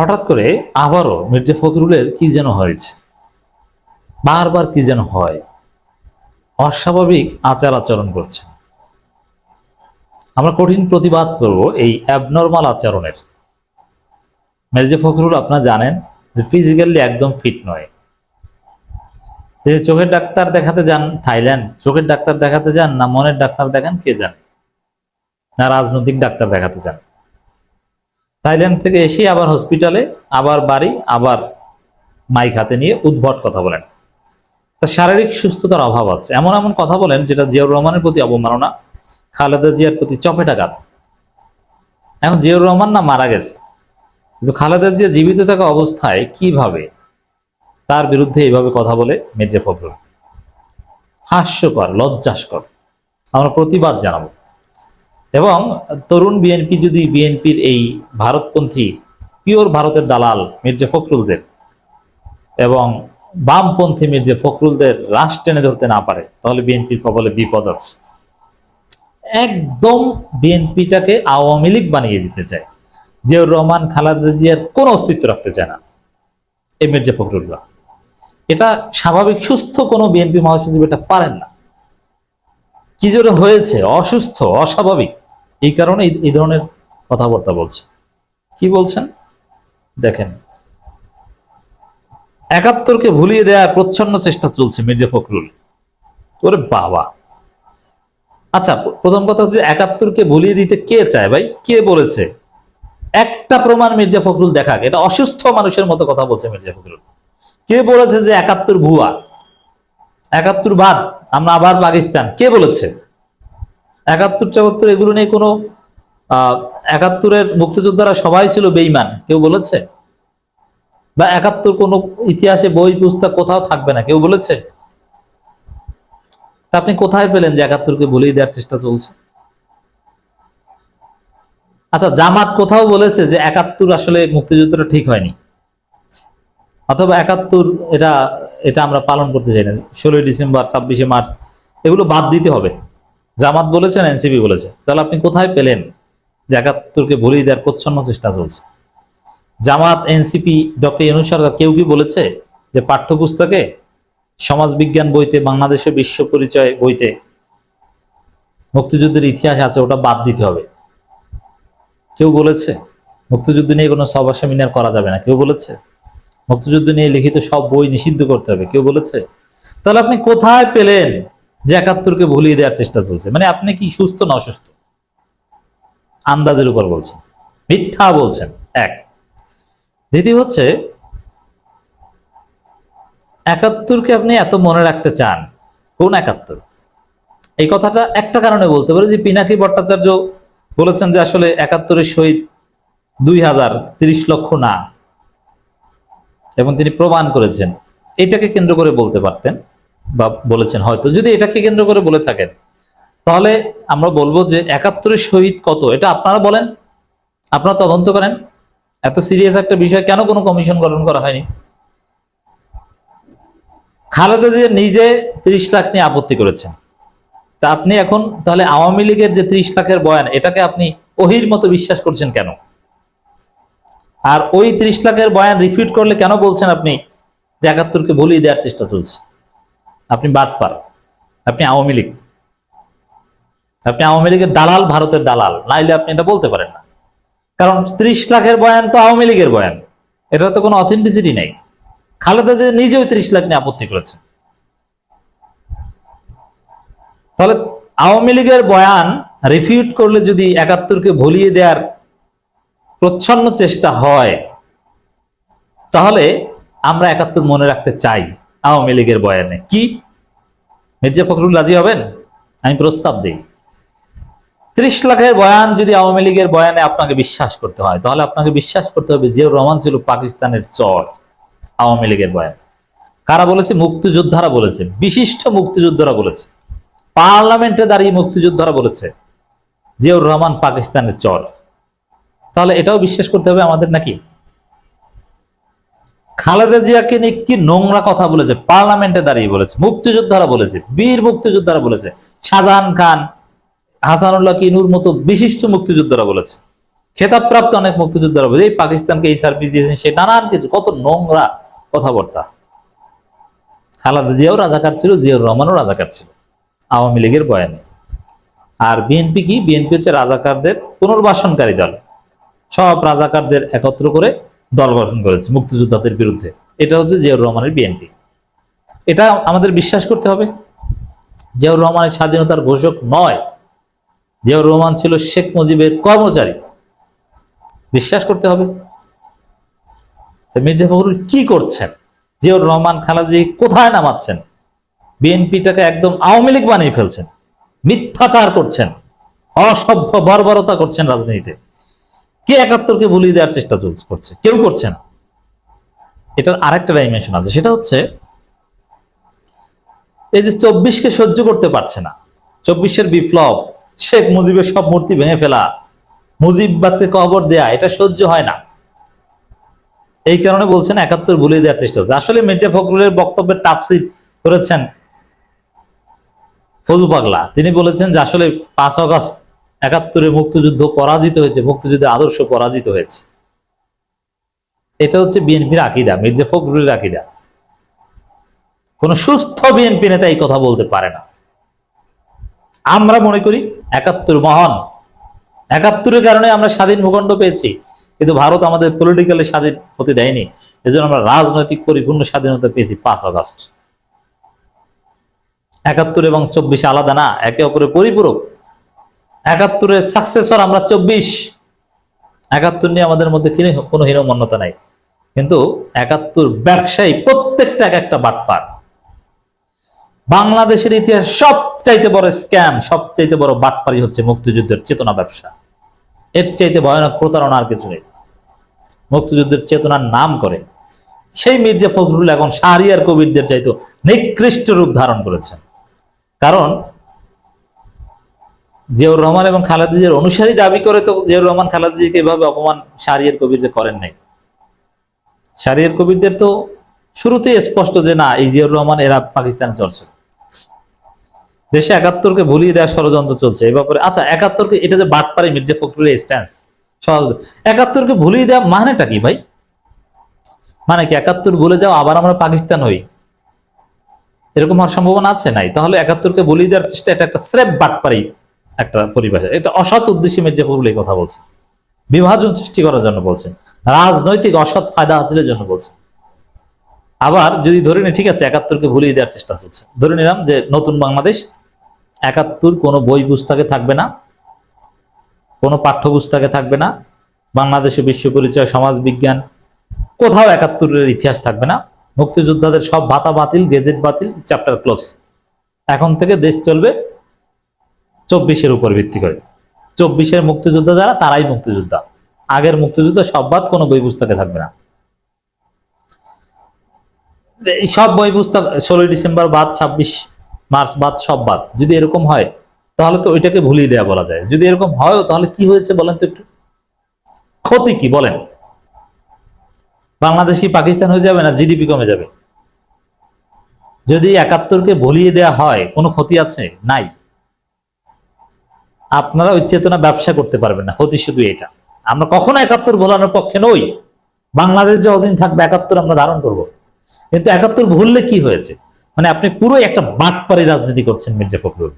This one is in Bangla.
হঠাৎ করে আবারও মির্জা ফখরুলের কি যেন হয়েছে? বারবার কি যেন হয়। অস্বাভাবিক আচার আচরণ করছে। আমরা কঠিন প্রতিবাদ করব এই অ্যাবনর্মাল আচরণের। মির্জা ফখরুল, আপনারা জানেন যে ফিজিক্যালি একদম ফিট নয়। তিনি চোখের ডাক্তার দেখাতে যান থাইল্যান্ড, চোখের ডাক্তার দেখাতে যান না মনের ডাক্তার দেখান কে জানে? না রাজনৈতিক ডাক্তার দেখাতে যান। থাইল্যান্ড থেকে এসে আবার হসপিটালে, আবার বাড়ি, আবার মাইক হাতে নিয়ে উদ্ভট কথা বলেন। তার শারীরিক সুস্থতার অভাব আছে। এমন এমন কথা বলেন যেটা জিয়াউর রহমানের প্রতি অবমাননা, খালেদা জিয়ার প্রতি চপেটাঘাত। এখন জিয়াউর রহমান না মারা গেছে। কিন্তু খালেদা জিয়া জীবিত থাকা অবস্থায় কীভাবে তার বিরুদ্ধে এইভাবে কথা বলে মির্জা ফখরুল? হাস্যকর, লজ্জাস্কর। আমরা প্রতিবাদ জানাব। এবং তরুণ বিএনপি যদি বিএনপির এই ভারতপন্থী, পিওর ভারতের দালাল মির্জা ফখরুলদের এবং বামপন্থী মির্জা ফখরুলদের রাশ টেনে ধরতে না পারে, তাহলে বিএনপির কবলে বিপদ আছে। একদম বিএনপিটাকে আওয়ামী লীগ বানিয়ে দিতে চায়। জিয়াউর রহমান, খালেদা জিয়ার কোন অস্তিত্ব রাখতে চায় না এই মির্জা ফখরুলরা। এটা স্বাভাবিক, সুস্থ কোনো বিএনপি মহাসচিব এটা পারেন না। কি জোরে হয়েছে? অসুস্থ, অস্বাভাবিক। এই কারণে এই- ধরনের কথাবার্তা বলছে। কি বলছেন? দেখেন। একাত্তরকে ভুলিয়ে দেওয়ার প্রচ্ছন্ন চেষ্টা চলছে মির্জা ফখরুল। ওরে বাবা। আচ্ছা প্রথম কথা হচ্ছে একাত্তরকে ভুলিয়ে দিতে কে চায় ভাই? কে বলেছে? একটা প্রমাণ মির্জা ফখরুল দেখাক। এটা অসুস্থ মানুষের মতো কথা বলছে মির্জা ফখরুল। কে বলেছে যে একাত্তর ভুয়া? একাত্তর বাদ, আমরা আবার পাকিস্তান। কে বলেছে? একাত্তর চুয়াত্তর এগুলো নিয়ে কোনো একাত্তরের মুক্তিযোদ্ধারা সবাই ছিল বেইমান কেউ বলেছে? বা একাত্তর কোনো ইতিহাসে বই, পুস্তক কোথাও থাকবে না, কেউ বলেছে? তা আপনি কোথায় পেলেন যে একাত্তরকে ভুলিয়ে দেওয়ার চেষ্টা চলছে? আচ্ছা জামাত কোথাও বলেছে যে একাত্তর আসলে মুক্তিযুদ্ধটা ঠিক হয়নি। অথবা একাত্তর এটা এটা আমরা পালন করতে চাই না, ষোলোই ডিসেম্বর, ছাব্বিশে মার্চ, এগুলো বাদ দিতে হবে। জামাত বলেছেন, এনসিপি বলেছে। তাহলে আপনি কোথায় পেলেন? যে একাত্তরকে ভুলিয়ে দেওয়ার প্রচ্ছন্ন চেষ্টা চলছে। জামাত, এনসিপি, ডক্টর ইউনুস সরকার কেউ কি বলেছে যে পাঠ্যপুস্তকে সমাজবিজ্ঞান বইতে বাংলাদেশের বিশ্ব পরিচয় বইতে মুক্তিযুদ্ধের ইতিহাস আছে, ওটা বাদ দিতে হবে। কেউ বলেছে? মুক্তিযুদ্ধ নিয়ে কোনো সভা, সেমিনার করা যাবে না। কেউ বলেছে? মুক্তিযুদ্ধ নিয়ে লিখিত সব বই নিষিদ্ধ করতে হবে। কেউ বলেছে? তাহলে আপনি কোথায় পেলেন? যে একাত্তরকে ভুলিয়ে দেওয়ার চেষ্টা চলছে। মানে আপনি কি সুস্থ না অসুস্থ? আন্দাজের উপর বলছেন। মিথ্যা বলছেন, এক। দ্বিতীয় হচ্ছে, একাত্তরকে আপনি এত মনে রাখতে চান, কোন একাত্তর? এই কথাটা একটা কারণে বলতে পারে যে পিনাকি ভট্টাচার্য বলেছেন যে আসলে একাত্তরের শহীদ দুই হাজার তিরিশ লক্ষ না। এবং তিনি প্রমাণ করেছেন। এটাকে কেন্দ্র করে বলতে পারতেন। বা বলেছেন, হয়তো যদি এটাকে কেন্দ্র করে বলে থাকেন, তাহলে আমরা বলব যে একাত্তরের শহীদ কত? এটা আপনারা বলেন, আপনারা তদন্ত করেন। এত সিরিয়াস একটা বিষয় কেন কোনো কমিশন গঠন করা হয়নি? খালেদা জিয়া নিজে ত্রিশ লাখ নিয়ে আপত্তি করেছেন। তা আপনি এখন তাহলে আওয়ামী লীগের যে ত্রিশ লাখের বয়ান, এটাকে আপনি ওহির মতো বিশ্বাস করছেন কেন? আর ওই ত্রিশ লাখের বয়ান রিফিউট করলে কেন বলছেন আপনি যে একাত্তরকে ভুলিয়ে দেওয়ার চেষ্টা চলছে? আপনি বাদ পার আপনি আওয়ামী লীগ। আপনি আওয়ামী লীগের দালাল ভারতের দালাল। নাইলে আপনি এটা বলতে পারেন না। কারণ ত্রিশ লাখের বয়ান তো আওয়ামী লীগের বয়ান। এটা তো কোনো অথেন্টিসিটি নেই। খালেদা যে নিজেও ত্রিশ লাখ নিয়ে আপত্তি করেছে তাহলে আওয়ামী লীগের বয়ান রিফিউট করলে যদি একাত্তরকে ভুলিয়ে দেওয়ার প্রচ্ছন্ন চেষ্টা হয়, তাহলে আমরা একাত্তর মনে রাখতে চাই আওয়ামী লীগের বয়ানে। কি? মির্জা ফখরুল রাজি হবেন? আমি প্রস্তাব দিই। ত্রিশ লাখের বয়ান যদি আওয়ামী লীগের বয়ানে আপনাকে বিশ্বাস করতে হয়, তাহলে আপনাকে বিশ্বাস করতে হবে জিয়াউর রহমান ছিল পাকিস্তানের চর আওয়ামী লীগের বয়ান। কারা বলেছে? মুক্তিযোদ্ধারা বলেছে। বিশিষ্ট মুক্তিযোদ্ধারা বলেছে। পার্লামেন্টে দাঁড়িয়ে মুক্তিযোদ্ধারা বলেছে জিয়াউর রহমান পাকিস্তানের চর। তাহলে এটাও বিশ্বাস করতে হবে আমাদের নাকি? খালেদা জিয়াকে নিয়ে কি নোংরা কথা বলেছে? পার্লামেন্টে দাঁড়িয়ে বলেছে, মুক্তিযোদ্ধারা বলেছে, বীর মুক্তিযোদ্ধারা বলেছে, শাহজাহান খান, হাসানুল্লাহ কিনুর মতো বিশিষ্ট মুক্তিযোদ্ধারা বলেছে? খেতাবপ্রাপ্ত অনেক মুক্তিযোদ্ধারা বলেছে, এই পাকিস্তানকে এই সার্ভিস দিয়েছেন সে নানান কিছু, কত নোংরা কথাবার্তা। খালাদা জিয়াও রাজাকার ছিল, জিয়াউর রহমানও রাজাকার ছিল, আওয়ামী লীগের বয়ানে। আর বিএনপি কি? বিএনপি হচ্ছে রাজাকারদের পুনর্বাসনকারী দল। সব রাজাকারদের একত্র করে দল গঠন করেছে মুক্তিযোদ্ধাদের বিরুদ্ধে। এটা হচ্ছে জিয়াউর রহমানের বিএনপি। এটা আমাদের বিশ্বাস করতে হবে। জিয়াউর রহমানের স্বাধীনতার ঘোষক নয়। জিয়াউর রহমান ছিল শেখ মুজিবের কর্মচারী। বিশ্বাস করতে হবে। মির্জা ফখরুল কি করছেন? জিয়াউর রহমান, খালাজি কোথায় নামাচ্ছেন? বিএনপিটাকে একদম আওয়ামী লীগ বানিয়ে ফেলছেন। মিথ্যাচার করছেন। অসভ্য বর্বরতা করছেন রাজনীতিতে। কে একাত্তরকে ভুলিয়ে দেওয়ার চেষ্টা করছে? কেউ করছে না। এটার আরেকটা ডাইমেনশন আছে, সেটা হচ্ছে এই যে চব্বিশকে সহ্য করতে পারছে না। চব্বিশের বিপ্লব, শেখ মুজিবের সব মূর্তি ভেঙে ফেলা মুজিববাদকে কবর দেয়া, এটা সহ্য হয় না। এই কারণে বলছেন একাত্তর ভুলিয়ে দেওয়ার চেষ্টা হচ্ছে। আসলে মির্জা ফখরুলের বক্তব্যের তাফসির করেছেন ফজু পাগলা। তিনি বলেছেন যে আসলে পাঁচ আগস্ট একাত্তরে মুক্তিযুদ্ধ পরাজিত হয়েছে মুক্তিযুদ্ধের আদর্শ পরাজিত হয়েছে। এটা হচ্ছে বিএনপির আকিদা, মির্জা ফখরুলের আকিদা। কোন সুস্থ বিএনপি নেতা এই কথা বলতে পারে না। আমরা মনে করি একাত্তর মহান। একাত্তরের কারণে আমরা স্বাধীন ভূখণ্ড পেয়েছি, কিন্তু ভারত আমাদের পলিটিক্যালি স্বাধীন হতে দেয়নি। এজন্য আমরা রাজনৈতিক পরিপূর্ণ স্বাধীনতা পেয়েছি পাঁচ আগস্ট। একাত্তর এবং চব্বিশে আলাদা না, একে অপরের পরিপূরক। একাত্তরের সাকসেসর আমরা চব্বিশ। একাত্তর নিয়ে আমাদের মধ্যে কিনে- কোনো হীনমন্যতা নাই। কিন্তু একাত্তর ব্যবসায়ী প্রত্যেকটা এক একটা বাটপার। বাংলাদেশের ইতিহাস সবচাইতে বড় স্ক্যাম সবচাইতে বড় বাটপারি হচ্ছে মুক্তিযুদ্ধের চেতনা ব্যবসা। এর চাইতে ভয়ানক প্রতারণা আর কিছু নেই। মুক্তিযুদ্ধের চেতনার নাম করে। সেই মির্জা ফখরুল এখন শাহরিয়ার কবিরদের চাইতো নিকৃষ্ট রূপ ধারণ করেছেন। কারণ জিয়াউর রহমান এবং খালেদা জিয়ার অনুসারী দাবি করে তো জিয়াউর রহমান খালেদা জিকে এভাবে অপমান শাহরিয়ার কবিরদের করেন নাই। শাহরিয়ার কবিরদের তো শুরুতেই স্পষ্ট যে না, এই জিয়াউর রহমান এরা পাকিস্তানে চলছে। দেশে একাত্তরকে ভুলিয়ে দেওয়ার ষড়যন্ত্র চলছে। এ ব্যাপারে আচ্ছা একাত্তরকে এটা যে বাদ পারে মির্জা ফখরুলের স্ট্যান্স সহজ। একাত্তরকে ভুলিয়ে দেওয়া মানেটা কি ভাই? মানে কি একাত্তর ভুলে যাও আবার আমরা পাকিস্তান হই? এরকম হওয়ার সম্ভাবনা আছে নাই? তাহলে একাত্তরকে ভুলিয়ে দেওয়ার চেষ্টা এটা একটা স্রেপ বাটপারি একটা পরিবেশ এটা অসৎ উদ্দেশ্যে মির্জা ফখরুল এই কথা বলছে। বিভাজন সৃষ্টি করার জন্য বলছেন রাজনৈতিক অসৎ ফায়দা হাসিলের জন্য বলছেন আবার যদি ধরে নি ঠিক আছে, একাত্তরকে ভুলিয়ে দেওয়ার চেষ্টা চলছে। ধরে নিলাম যে নতুন বাংলাদেশ, একাত্তর কোনো বই পুস্তকে থাকবে না, কোনো পাঠ্য পুস্তকে থাকবে না বাংলাদেশে বিশ্ব পরিচয়, সমাজ বিজ্ঞান, কোথাও একাত্তরের ইতিহাস থাকবে না, মুক্তিযোদ্ধাদের সব ভাতা বাতিল, গেজেট বাতিল, চ্যাপ্টার ক্লোজ। এখন থেকে দেশ চলবে চব্বিশের উপর ভিত্তি করে। চব্বিশের মুক্তিযোদ্ধা যারা, তারাই মুক্তিযোদ্ধা। আগের মুক্তিযুদ্ধ সব বাদ, কোনো বই পুস্তকে থাকবে না। সব বই পুস্তক ষোলোই ডিসেম্বর বাদ, ছাব্বিশ মার্চ বাদ, সব বাদ। যদি এরকম হয়, তাহলে তো ওইটাকে ভুলিয়ে দেওয়া বলা যায়। যদি এরকম হয়, তাহলে কি হয়েছে বলেন তো একটু? ক্ষতি কি বলেন? বাংলাদেশ কি পাকিস্তান হয়ে যাবে না জিডিপি কমে যাবে? যদি একাত্তরকে ভুলিয়ে দেয়া হয়, কোনো ক্ষতি আছে? নাই। আপনারা ওই চেতনা ব্যবসা করতে পারবেন না, ক্ষতি শুধু এটা। আমরা কখনো একাত্তর ভোলানোর পক্ষে নই। বাংলাদেশ যে অধীন থাকবে, একাত্তর আমরা ধারণ করব। কিন্তু একাত্তর ভুললে কি হয়েছে? মানে আপনি পুরো একটা বাটপারি রাজনীতি করছেন মির্জা ফখরুল।